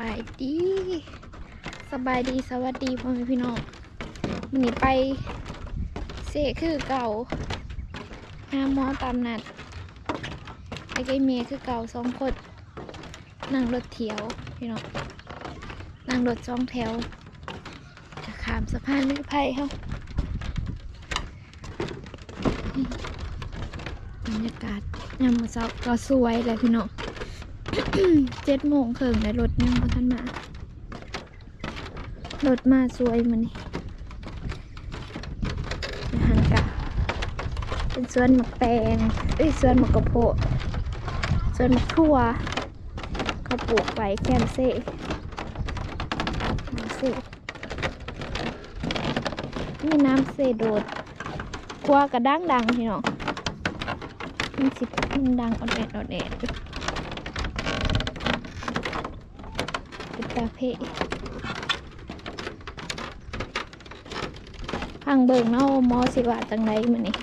บายดีสบายดีสวัสดีพ่อแม่พี่น้องวันนี้ไปเสกคือเก่าหาหมอตามนัดไอ้ไก่เมียคือเก่าสองคนนั่งรถเที่ยวพี่น้องนั่งรถสองแถวจะข้ามสะพานนิรภัยเฮาบรรยากาศยามมื้อเช้าก็สวยเลยพี่น้อง เจ็ดโมงครึ่งแล้วรถยังบ่ทันมารถมาสวยมันนี่หารกะเป็นสวนหมักแตงเอ้ยสวนหมักกระโพดสวนหมักทั่วเขาปลูกไว้แคมเซ่น้ำเซ่มีน้ำเซ่โดดครัวกระดังดังพี่น้องมันสิมันดังออดแอดออดแอดอยู่ เป็นตาเพะพังเบิ่งเนาะมอสิว่าจังไรมันนี่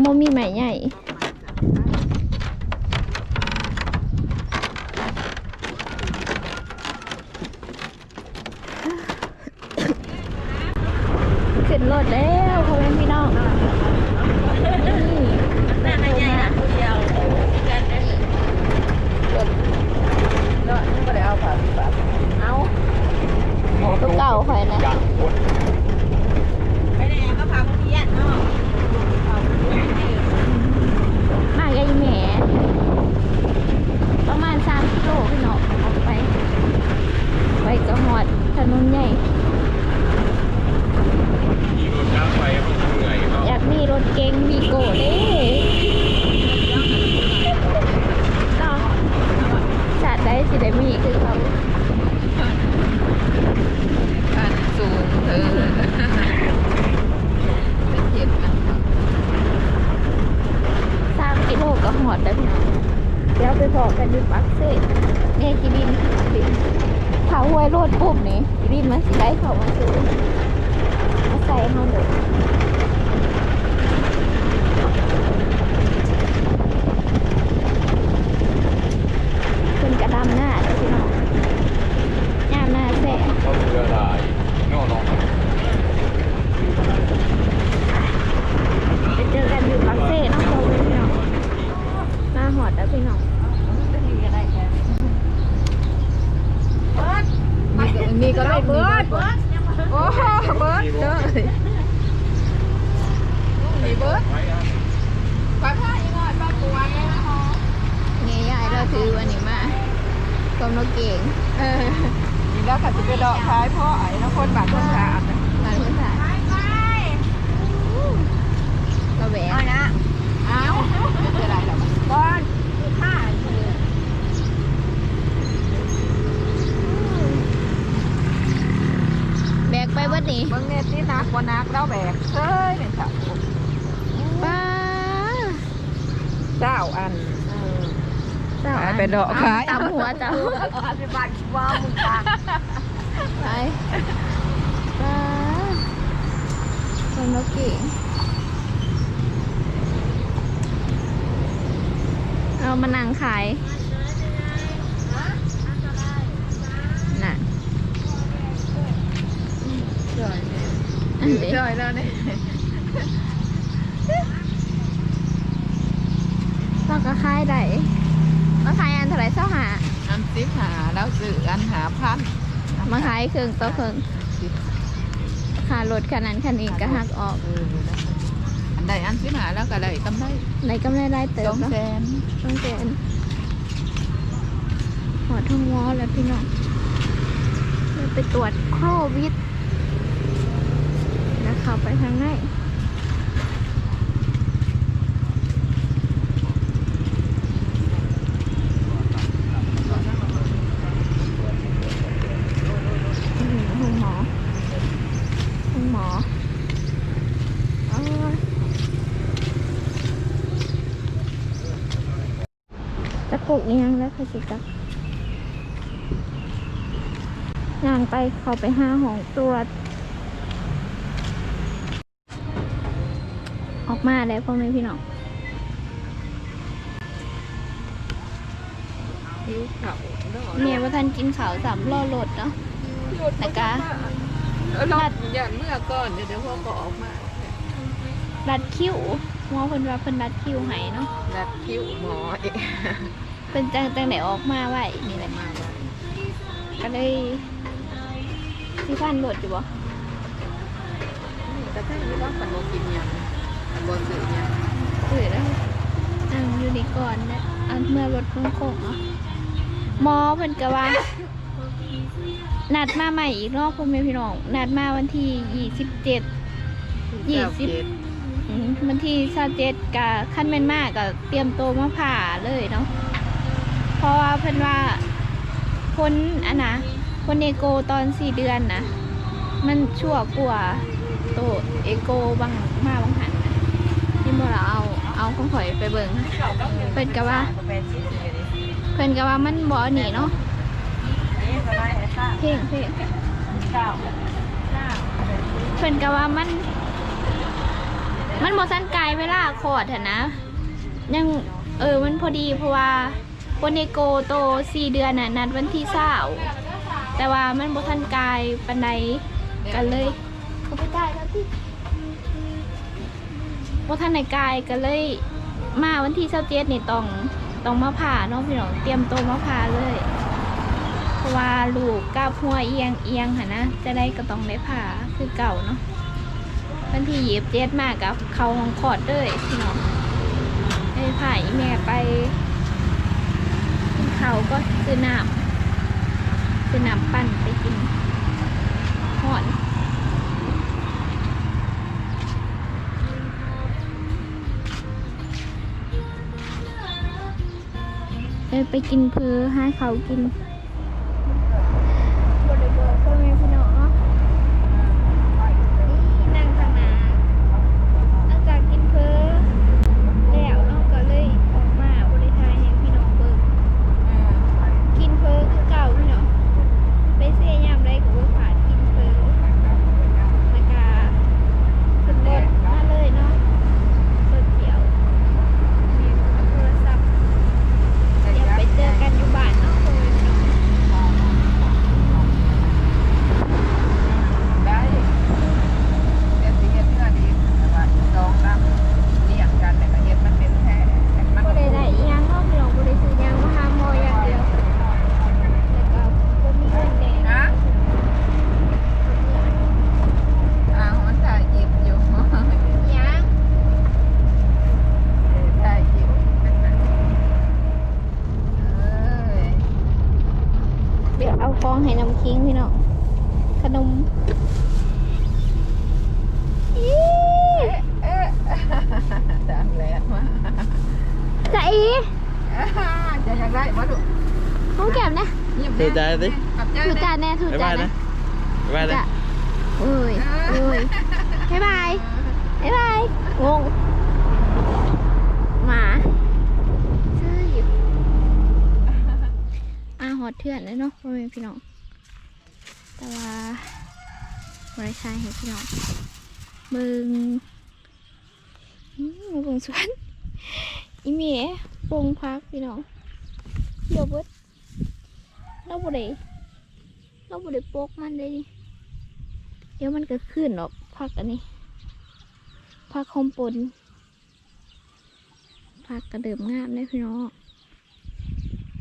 โมมีใหม่ใหญ่ ขึ้นรถแล้วพ่อแม่พี่น้องนี่ แม่ใหญ่นะผู้เดียวกันนะ ก็ก็ได้เอาผ่านผ่าน เอา ตัวเก่าข่อยนะ อย่างคน ไปไหนก็พาผู้เพี้ยนเนาะ มากไอ้แหม่ประมาณสามกิโลพี่น้องออกไป ไปกระหอดถนนใหญ่ ขี่รถช้างไปมันเหนื่อยเนาะ อยากมีรถเก๋งมีโก้เด้เนาะชาติได้สิได้มีคือเขา การสูงเออเป็นเจ็บนะ สามกิโลก็หอดได้พี่น้องเดี๋ยวไปพอกันอยู่ปักเซ่เนี่ยกีดินดินถ้าห้วยโลดปุ๊บนี่กีดินมันสิได้เขามาซื้อมาใส่เฮาเลย เป็นกระดำหน้าเลยพี่น้องยามหน้าแสง เขาเรือลายนอกนอก ไปเจอกันอยู่ปักเซ่เนาะพ่อแม่พี่น้องหน้าหอดแล้วพี่น้อง มี ก็ได้เบิร์ดโอ้เบิร์ดเลยมีเบิร์ดปลาผ้ายังไงปลาปูไว้นะฮะเนี่ยยายเราถือวันนี้มากลมเราเก่งเออนี่แล้วค่ะจะไปดอกท้ายพ่อไอ้แล้วคนบาดคนขาดหลานคนถ่ายเราแหวนเอานะเอาจะได้หรอก้อนผ้า แบกไปวัดนี้ เบิ่งเน็ตนี่นักว่านักแล้วแบกเฮ้ยเนี่ยจ้ะ ป้า เจ้าอัน เจ้า ขายไป ดอกขายตามหัวเจ้าไปบ้านว่ามึงกันไปป้ากลมเราเก่งเอามานั่งขายน่ะจ่อยอันเด็จ่อยแล้วเนี่ยก็ก็ขายได้ มาขายอันเท่าไหรเจ้าหาอันสิบหาแล้วซื้ออันหาพันมาขายเครื่องต่อเครื่องค่ารถคันนั้นคันนี้ก็หักออกเอออันใดอันสิบหาแล้วก็ได้กำไรในกำไรได้เติสมองเนาะแสนต้องเจนหัวทุ่งวอแล้วพี่น้องเราไปตรวจโควิดแล้วเข้าไปทางไหน คือสิกะย่างไปเขาไปห้าของตัวออกมาแล้วพ่อแม่พี่น้องเขาเมียว่าท่านกินขาวสามล่อรถเนาะนะคะรัดอย่างเมื่อก่อนเดี๋ยวพ่อก็ออกมารัดคิ้วหมอคนว่าเป็นรัดคิ้วให้เนาะรัดคิ้วหมอเอง เพิ่นจังจังได้ออกมาไว้นี่แหละมาว่าก็เลยสิพันรถอยู่บ่แต่ถ้าไม่ว่าปันโมกินยังปันโมซื้อยังซื้อแล้วอังอยู่นี่ก่อนนะอันเมื่อรถมันโค้งเนาะหมอเพิ่นก็ว่านัดมาใหม่อีกรอบพ่อแม่พี่น้องนัดมาวันที่ยี่สิบเจ็ดยี่สิบเจ็ดอืมวันที่เเจ็ดกับขั้นแม่นมากก็เตรียมตัวมาผ่าเลยเนาะ เพราะว่าเพิ่นว่าพ้นอันนะพ้นเอโกตอนสี่เดือนนะมันชั่วกว่าโตเอโกบางมาบางหันนะนี่โมเราเอาเอาของข่อยไปเบิ่งเพิ่นก็ว่า เพิ่นก็ว่ามันบ่หนีเนาะเพ่งเพ่งเพิ่นก็ว่ามัน มันบ่สั้นกายเวลาคลอดหันนะยังเออมันพอดีเพราะว่า โปเนโกโตสี่เดือนน่ะนัดวันที่เศร้าแต่ว่ามันบ่ทันกายปันใดกันเลยก็ไปกายแล้วที่บ่ทันในกายกันเลยมาวันที่เศร้าเจ็ดนี่ต้องต้องมาผ่าเนาะพี่น้องเตรียมตัวมาผ่าเลยเพราะว่าลูกกับหัวเอียงเอียงหันนะจะได้ก็ต้องได้ผ่าคือเก่าเนาะวันที่ยีบเจ็ดมากกับเขาของคอดเลยพี่น้องไอ้ผ่ายแม่ไป เขาก็ซื้อน้ำซื้อน้ำปั่นไปกินหอนเออไปกินเพือให้เขากินบริบทพ่อแม่พี่น้องเนาะ นี่นั่งข้างหน้าหลังจากกินเพอแล้วเนาะก็เลยออกมาบริทายให้พี่น้องเบิ่งกินเพอคือเก่าพี่น้องไปเสียยามไรก็บ่ผ่านกินเพอแล้วก็ขึ้นรถมาเลยเนาะรถเกี่ยวเอาโทรศัพท์เดี๋ยวไปเจอกันอยู่บ้านเนาะโอ้ยพี่น้อง ได้เดี๋ยวสิเฮ็ดเพื่อดีแต่ว่าดองน้ำเลี้ยงกันแต่ก็เฮ็ดมันเป็นแท้แต่มัน บ่ได้ได้อีหยังเนาะพี่น้องบ่ได้ซื้อหยังมาหาหมออย่างเดียว แล้วก็บ่มีเงินแดง นะอ่ามันถ่ายคลิปอยู่ ยัง ถ่ายคลิปเป็นแบบเอ้ย เดี๋ยวเอาฟองให้น้ำคิงพี่น้องขนมอี เอ๊ะจางแล้วมา จะอีจะอยากได้บ่ดูห้องแก้มนะยิ้มถือใจสิขับใจถือนะจานแน่ถือบ๊ายจาบานยนะนะบ๊ายบายนะจะโอ้ยโอ้ยบ๊ายบายบ๊ายบายงงหมาซื้ออยู่อาหอดเถื่อนเลยเนาะพ่อแม่พี่น้องแต่ว่าบริษัทให้พี่น้องเบิงอืมมาเบิงสวนอีเมีย ปงพักพี่น้องเดี๋ยวเบิดเราบ่ได้เราบ่ได้ปกมันเลยเดี๋ยวมันก็ขึ้นหรอกพักอันนี้พักคอมปนพักกระเดิมงามเลยพี่น้อง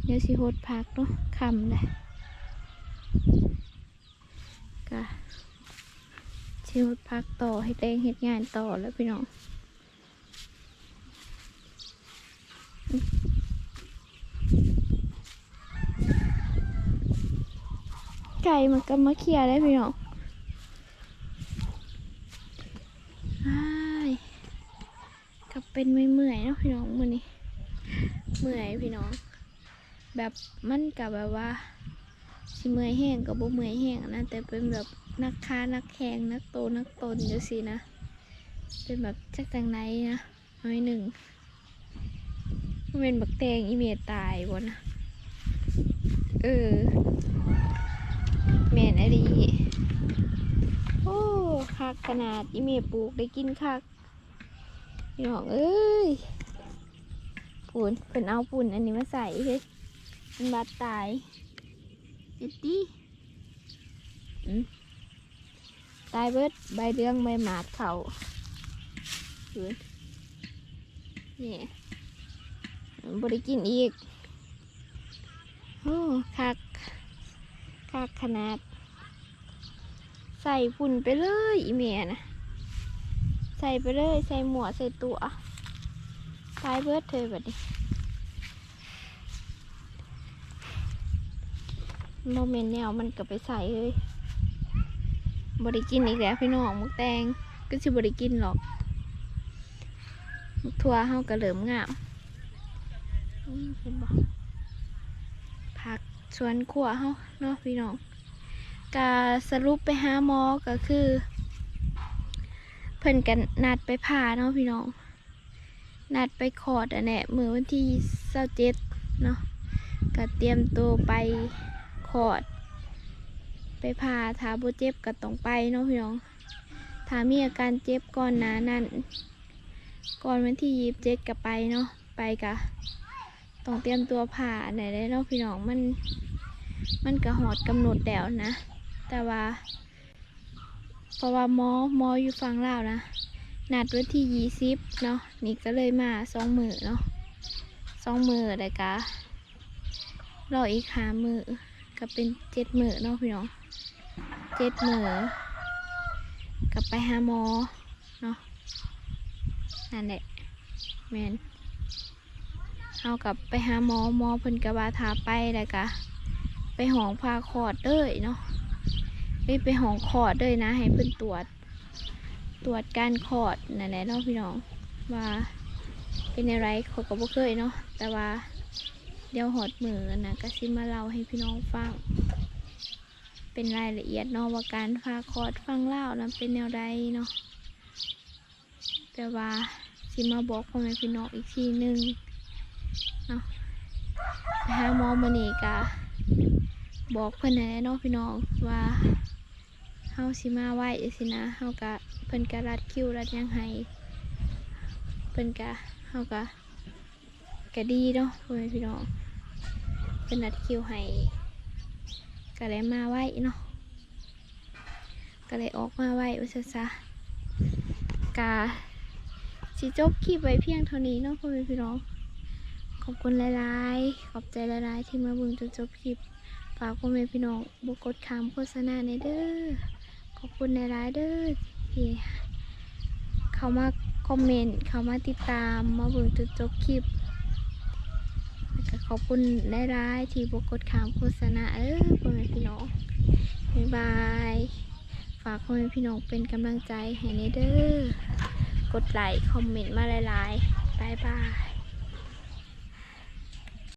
เดี๋ยวสิโหดพักเนาะคำเลยก็สิโหดพักต่อให้แดงเฮ็ดงานต่อแล้วพี่น้อง ก่มันก็มาเคลียร์ได้พี่น้องอ้ายก็เป็นไม่เมื่อยเนาะพี่น้องมือนี้เมื่อยพี่น้อง แบบมันกับแบบว่าสิเมื่อยแห้งกับบ่เมื่อยแห้งนะแต่เป็นแบบนักค้านักแข่งนักโตนักตนจังสินะเป็นแบบจักจังไหนนะน้อยหนึ่งมันเป็นบักแตงอีเมียตายบ่นะเออ นะดีโอ้คักขนาดอีเมปลูกได้กินคักพี่น้องเอ้ยปุ่นเป็นเอาปุ่นอันนี้มาใส่เลยมันบาดตายเอ็ดดี้อืมตายเบิดใบเรื่องใบหมาดเขาเห็นนี่บริกินอีกโอ้คักคักขนาด ใส่ฝุ่นไปเลยอีเมียนะใส่ไปเลยใส่หมวกใส่ตัวตายเบิดเธอแบบนี้โมเมนต์แนวมันก็ไปใส่เลยบริกินอีกแล้วพี่น้องมุกแตงก็ชิบริกินหรอกมุกทัวเฮาก็เหลิมงามเห็นบ่ผักสวนขัวเฮาเนาะพี่น้อง กาสรุปไปหาหมอก็คือ เพิ่นกันนัดไปผ่าเนาะพี่น้อง นัดไปคอดอันเนี้ยมือวันที่เศร้าเจ็ดเนาะก็เตรียมตัวไปคอด ไปผ่าถ้าบ่เจ็บก็ต้องไปเนาะพี่น้องถ้ามีอาการเจ็บก่อนหนานั้นก่อนวันที่ยีบเจ็ดก็ไปเนาะไปกะต้องเตรียมตัวผ่าไหนได้เนาะพี่น้องมัน มันก็หอดกำหนดแล้วนะ แต่ว่าเพราะว่าหมอหมออยู่ฝั่งลาวนะ นัดวันที่ยี่สิบเนาะนี่ก็เลยมาสองมือเนาะสองมือเลยกะรออีกหามือก็เป็นเจ็ดมือเนาะพี่น้องเจ็ดมือกับไปหาหมอเนาะนั่นแหละแมนเอากับไปหาหมอหมอเพิ่นกระว่าทาไปแล้วกะไปห้องพาคอดเด้ยเนาะ ไปไปห้องคอดเด้ยนะ ให้เพิ่นตรวจ ตรวจการคอดนั่นแหละเนาะพี่น้องว่าเป็นอะไรขาก็บ่เคยเนาะแต่ว่าเดี๋ยวหอดมือนะก็สิมาเล่าให้พี่น้องฟัง เป็นรายละเอียดเนาะว่าการพาคอดฟังเล่านะเป็นแนวใดเนาะแต่ว่าสิมาบอกพ่อแม่พี่น้องอีกทีหนึงเนาะไปหาหมอมานี่กะบอกเพิ่นนั่นแหละเนาะพี่น้องว่า เฮาสิมาไหวจังซี่นะเฮากะเพิ่นกะรัดคิวรัดยังให้เพิ่นกะเฮากะกะดีเนาะพ่อแม่พี่น้องเพิ่นรัดคิวให้ก็เลยมาไหวเนาะก็เลยออกมาไหวว่าซะซะกะสิจบคลิปไว้เพียงเท่านี้เนาะพ่อแม่พี่น้องขอบคุณหลายๆ ขอบใจหลายๆ ที่มาบิ่งจนจบคลิป ฝากพ่อแม่พี่น้องบุกดคำโฆษณาในเด้อ ขอบคุณในรายเด้อที่เขามาคอมเมนต์เขามาติดตามมาเบิ่งจนจบคลิปแล้วก็ขอบคุณในรายที่บกดคำโฆษณาเออพ่อแม่พี่น้องบ๊ายบายฝากพ่อแม่พี่น้องเป็นกำลังใจให้ในเด้อกดไลค์คอมเมนต์มาหลายๆบ๊ายบาย